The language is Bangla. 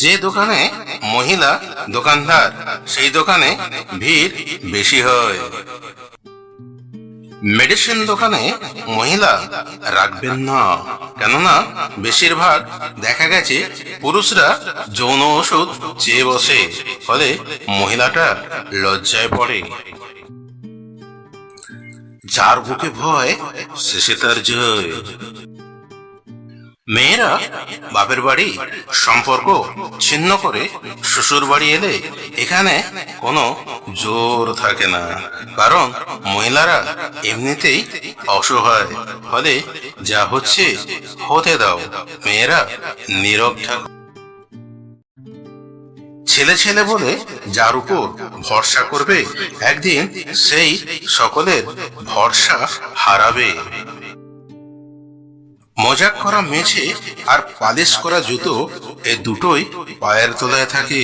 যে দোকানে মহিলা দোকানদার, সেই দোকানে ভিড় বেশি হয়। মেডিসিন দোকানে মহিলা রাখবেন না। কেননা, বেশিরভাগ দেখা গেছে পুরুষরা যৌন ওষুধ চেয়ে বসে, ফলে মহিলাটা লজ্জায় পড়ে। যার বুকে ভয় শেষে তার জয়। মেয়েরা বাপের বাড়ি সম্পর্ক ছিন্ন করে শ্বশুর বাড়ি এলে এখানে কোনো জোর থাকে না। কারণ মহিলারা এমনিতেই অসহায়। ফলে যা হচ্ছে, হতে দাও। মেয়েরা নীরব থাকো। ছেলে ছেলে বলে যার উপর ভরসা করবে, একদিন সেই সকলের ভরসা হারাবে। মজাক করা মেঝে আর পালিশ করা জুতো এ দুটোই পায়ের তলায় থাকে।